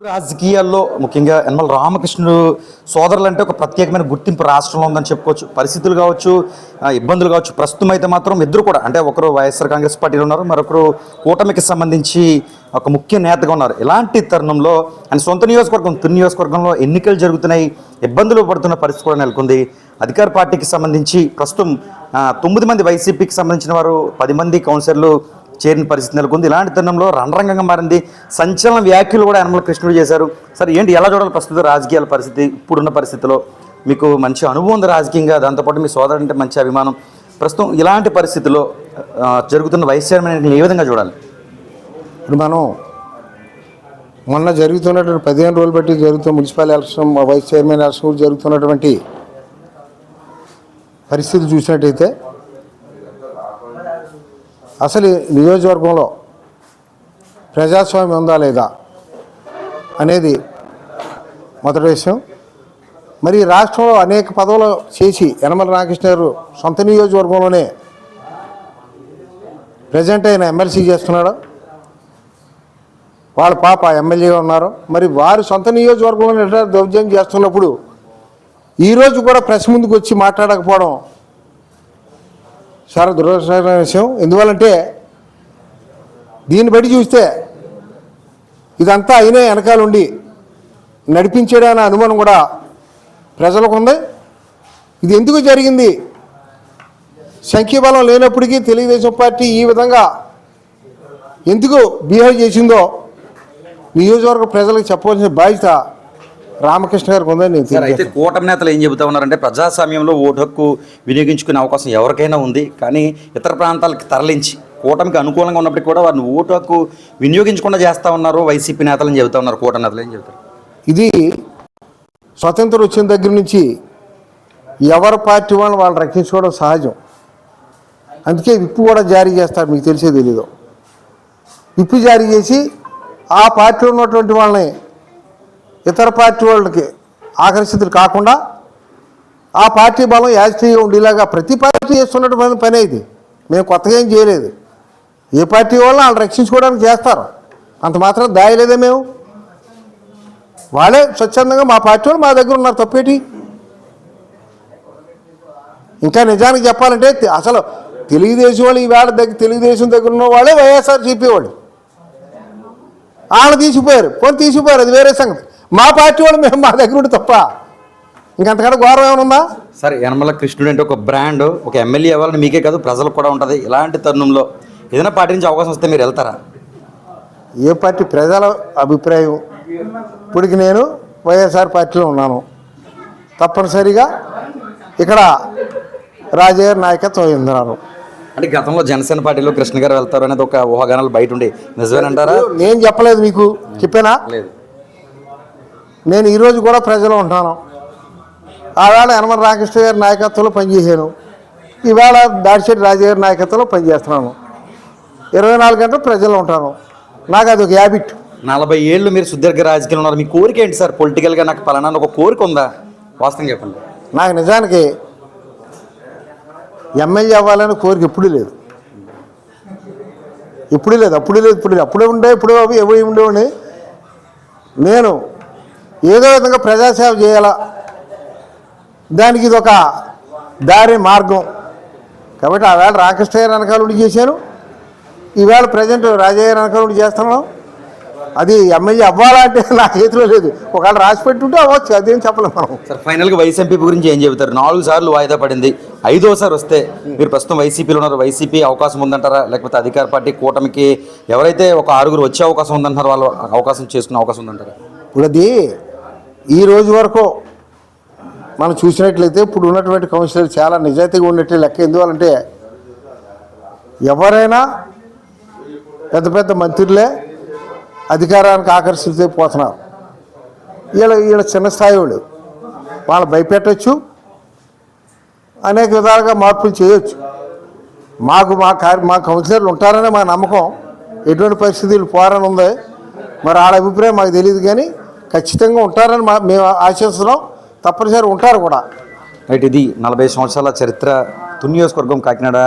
రాజకీయాల్లో ముఖ్యంగా యనమల రామకృష్ణుడు సోదరులు అంటే ఒక ప్రత్యేకమైన గుర్తింపు రాష్ట్రంలో ఉందని చెప్పుకోవచ్చు. పరిస్థితులు కావచ్చు ఇబ్బందులు కావచ్చు ప్రస్తుతం అయితే మాత్రం ఇద్దరు కూడా అంటే ఒకరు వైఎస్ఆర్ కాంగ్రెస్ పార్టీలో ఉన్నారు మరొకరు కూటమికి సంబంధించి ఒక ముఖ్య నేతగా ఉన్నారు. ఇలాంటి తరుణంలో ఆయన సొంత నియోజకవర్గం తుని నియోజకవర్గంలో ఎన్నికలు జరుగుతున్నాయి ఇబ్బందులు పడుతున్న పరిస్థితి కూడా నెలకొంది. అధికార పార్టీకి సంబంధించి ప్రస్తుతం తొమ్మిది మంది వైసీపీకి సంబంధించిన వారు పది మంది కౌన్సిలర్లు చేరిన పరిస్థితి నెలకొంది. ఇలాంటి తరుణంలో రణరంగంగా మారింది. సంచలన వ్యాఖ్యలు కూడా యనమల కృష్ణుడు చేశారు. సరే ఏంటి ఎలా చూడాలి ప్రస్తుత రాజకీయాల పరిస్థితి? ఇప్పుడున్న పరిస్థితిలో మీకు మంచి అనుభవం ఉంది రాజకీయంగా. దాంతోపాటు మీ సోదరుడు అంటే మంచి అభిమానం. ప్రస్తుతం ఇలాంటి పరిస్థితిలో జరుగుతున్న వైస్ చైర్మన్ ఏ విధంగా చూడాలి? ఇప్పుడు మనం మొన్న జరుగుతున్నటువంటి పదిహేను రోజులు బట్టి జరుగుతున్న municipal election vice chairman election జరుగుతున్నటువంటి పరిస్థితి చూసినట్టయితే అసలు నియోజకవర్గంలో ప్రజాస్వామ్యం ఉందా లేదా అనేది మొదటి విషయం. మరి ఈ రాష్ట్రంలో అనేక పదవులు చేసి యనమల రామకృష్ణ గారు సొంత నియోజకవర్గంలోనే ప్రజెంట్ అయిన ఎమ్మెల్సీ చేస్తున్నాడు. వాళ్ళ పాప ఎమ్మెల్యేగా ఉన్నారు. మరి వారు సొంత నియోజకవర్గంలో నిర్ణయం దౌర్జన్యం చేస్తున్నప్పుడు ఈరోజు కూడా ప్రెస్ ముందుకు వచ్చి మాట్లాడకపోవడం చాలా దురదృష్టకరమైన విషయం. ఎందువల్లంటే దీన్ని బట్టి చూస్తే ఇదంతా అయినే వెనకాల ఉండి నడిపించాడనే అనుమానం కూడా ప్రజలకు ఉంది ఇది ఎందుకు జరిగింది? సంఖ్యాబలం లేనప్పటికీ తెలుగుదేశం పార్టీ ఈ విధంగా ఎందుకు బిహేవ్ చేసిందో నియోజకవర్గ ప్రజలకు చెప్పవలసిన బాధ్యత రామకృష్ణ గారికి ఉందని నేను సార్ అయితే. కూటమి నేతలు ఏం చెబుతా ఉన్నారంటే ప్రజాస్వామ్యంలో ఓటు హక్కు వినియోగించుకునే అవకాశం ఎవరికైనా ఉంది కానీ ఇతర ప్రాంతాలకు తరలించి కూటమికి అనుకూలంగా ఉన్నప్పటికీ కూడా వారిని ఓటు హక్కు వినియోగించకుండా చేస్తా ఉన్నారు వైసీపీ నేతలు చెబుతా ఉన్నారు కూటమి నేతలు ఏం చెబుతారు ఇది స్వతంత్రం వచ్చిన దగ్గర నుంచి ఎవరి పార్టీ వాళ్ళని వాళ్ళు రక్షించుకోవడం సహజం అందుకే విప్పు కూడా జారీ చేస్తారు మీకు తెలిసే తెలీదు విప్పు జారీ చేసి ఆ పార్టీలో ఉన్నటువంటి వాళ్ళని ఇతర పార్టీ వాళ్ళకి ఆకర్షితులు కాకుండా ఆ పార్టీ బలం యాజిటీగా ఉండేలాగా ప్రతి పార్టీ చేస్తున్నటువంటి పని ఇది. మేము కొత్తగా ఏం చేయలేదు. ఏ పార్టీ వాళ్ళని వాళ్ళు రక్షించుకోవడానికి చేస్తారు. అంత మాత్రం దాయలేదే మేము. వాళ్ళే స్వచ్ఛందంగా మా పార్టీ వాళ్ళు మా దగ్గర ఉన్నారు తప్పేటి? ఇంకా నిజానికి చెప్పాలంటే అసలు తెలుగుదేశం వాళ్ళు ఈవేళ దగ్గర తెలుగుదేశం దగ్గర ఉన్న వాళ్ళే వైఎస్ఆర్ వాళ్ళు. వాళ్ళు తీసిపోయారు. కొన్ని తీసిపోయారు. అది వేరే సంగతి. మా పార్టీ వాళ్ళు మేము మా దగ్గర ఉండి తప్ప. ఇంకంతకంటే ఘోరం ఏమైనా ఉందా? సరే యనమల కృష్ణుడు అంటే ఒక బ్రాండ్ ఒక ఎమ్మెల్యే అవ్వాలని మీకే కాదు ప్రజలకు కూడా ఉంటుంది. ఇలాంటి తరుణంలో ఏదైనా పార్టీ నుంచి అవకాశం వస్తే మీరు వెళ్తారా? ఏ పార్టీ? ప్రజల అభిప్రాయం. ఇప్పటికి నేను వైఎస్ఆర్ పార్టీలో ఉన్నాను. తప్పనిసరిగా ఇక్కడ రాజయ్య నాయకత్వం వహిస్తున్నారు అంటే గతంలో జనసేన పార్టీలో కృష్ణ గారు వెళ్తారు అనేది ఒక ఊహాగానాలు బయట ఉండే. నిజమేనంటారా? నేను చెప్పలేదు మీకు. చెప్పానా? లేదు. నేను ఈరోజు కూడా ప్రజలు ఉంటాను. ఆవేళ యనమల రామకృష్ణ గారి నాయకత్వంలో పనిచేశాను. ఈవేళ దాడిశెట్టి రాజు గారి నాయకత్వంలో పనిచేస్తున్నాను. ఇరవై నాలుగు గంటలు ప్రజలు ఉంటాను. నాకు అది ఒక హ్యాబిట్ నలభై ఏళ్ళు మీరు సుదీర్ఘ రాజకీయాలు ఉన్నారు. మీ కోరిక ఏంటి సార్? పొలిటికల్గా నాకు పలానా ఒక కోరిక ఉందా? వాస్తవం చెప్పండి. నాకు నిజానికి ఎమ్మెల్యే అవ్వాలని కోరిక ఎప్పుడూ లేదు. ఎప్పుడూ లేదు అప్పుడు లేదు ఇప్పుడు లేదు. అప్పుడే ఉండే ఇప్పుడే అవి ఎవరి ఉండేవాడిని నేను ఏదో విధంగా ప్రజాసేవ చేయాలా? దానికి ఇది ఒక దారి మార్గం. కాబట్టి ఆ వేళ రామకృష్ణ గారి వెనకాల ఉండి చేశాను ఈవేళ ప్రజెంట్ రాజయ్య గారి వెనకాల ఉండి చేస్తున్నాం. అది ఎమ్మెల్యే అవ్వాలా అంటే నా చేతిలో లేదు. ఒకవేళ రాసి పెట్టుంటే అవ్వచ్చు అదేం చెప్పలేము మనం. సార్ ఫైనల్గా వైసీపీ గురించి ఏం చెబుతారు? నాలుగు సార్లు వాయిదా పడింది. ఐదోసారి వస్తే మీరు ప్రస్తుతం వైసీపీలో ఉన్నారు. వైసీపీ అవకాశం ఉందంటారా? లేకపోతే అధికార పార్టీ కూటమికి ఎవరైతే ఒక ఆరుగురు వచ్చే అవకాశం ఉందంటారు వాళ్ళు అవకాశం చేసుకునే అవకాశం ఉందంటారా? ఇప్పుడు అది ఈ రోజు వరకు మనం చూసినట్లయితే ఇప్పుడు ఉన్నటువంటి కౌన్సిలర్ చాలా నిజాయితీగా ఉన్నట్టు లెక్క. ఎందువల్లంటే ఎవరైనా పెద్ద పెద్ద మంత్రులే అధికారానికి ఆకర్షితే పోతున్నారు. వీళ్ళ వీళ్ళ చిన్న స్థాయి వాళ్ళు వాళ్ళు భయపెట్టచ్చు అనేక విధాలుగా మార్పులు చేయొచ్చు. మాకు మా కార్య మా కౌన్సిలర్లు ఉంటారనే మా నమ్మకం ఎటువంటి పరిస్థితులు పోరని ఉంది మరి వాళ్ళ అభిప్రాయం మాకు తెలియదు కానీ ఖచ్చితంగా ఉంటారని మా మేము ఆశిస్తున్నాం. తప్పనిసరి ఉంటారు కూడా. రైట్ ఇది నలభై సంవత్సరాల చరిత్ర తుని కాకినాడ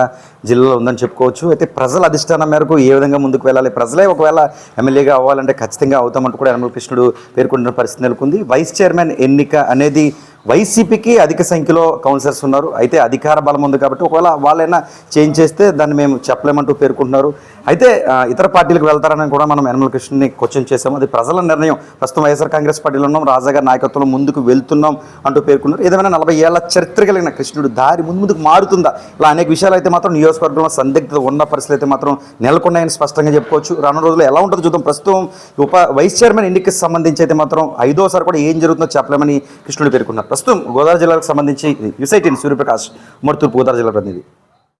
జిల్లాలో ఉందని చెప్పుకోవచ్చు. అయితే ప్రజల అధిష్టానం మేరకు ఏ విధంగా ముందుకు వెళ్ళాలి? ప్రజలే ఒకవేళ ఎమ్మెల్యేగా అవ్వాలంటే ఖచ్చితంగా అవుతామంటూ కూడా యనమల కృష్ణుడు పేర్కొంటున్న పరిస్థితి నెలకొంది. వైస్ చైర్మన్ ఎన్నిక అనేది వైసీపీకి అధిక సంఖ్యలో కౌన్సిలర్స్ ఉన్నారు. అయితే అధికార బలం ఉంది కాబట్టి ఒకవేళ వాళ్ళైనా చేంజ్ చేస్తే దాన్ని మేము చెప్పలేమంటూ పేర్కొంటున్నారు. అయితే ఇతర పార్టీలకు వెళ్తారని కూడా మనం యనమల కృష్ణని క్వశ్చన్ చేసాము అది ప్రజల నిర్ణయం. ప్రస్తుతం వైఎస్ఆర్ కాంగ్రెస్ పార్టీలో ఉన్నాం. రాజాగారి నాయకత్వంలో ముందుకు వెళ్తున్నాం అంటూ పేర్కొన్నారు. ఏదైనా నలభై ఏళ్ళ చరిత్ర కలిగిన కృష్ణుడు దారి ముందు ముందుకు మారుతుందా? ఇలా అనేక విషయాలు అయితే మాత్రం నియోజకవర్గంలో సందిగ్ధత ఉన్న పరిస్థితులు అయితే మాత్రం నెలకొన్నాయని స్పష్టంగా చెప్పుకోవచ్చు. రానున్న రోజుల్లో ఎలా ఉంటుందో చూద్దాం. ప్రస్తుతం ఉప వైస్ చైర్మన్ ఎన్నికకి సంబంధించి అయితే మాత్రం ఐదోసారి కూడా ఏం జరుగుతుందో చెప్పలేమని కృష్ణుడు పేర్కొన్నారు. ప్రస్తుతం గోదావరి జిల్లాకు సంబంధించి యుసైటీని సూర్యప్రకాష్ మరి తూర్పు గోదావరి జిల్లా ప్రతినిధి.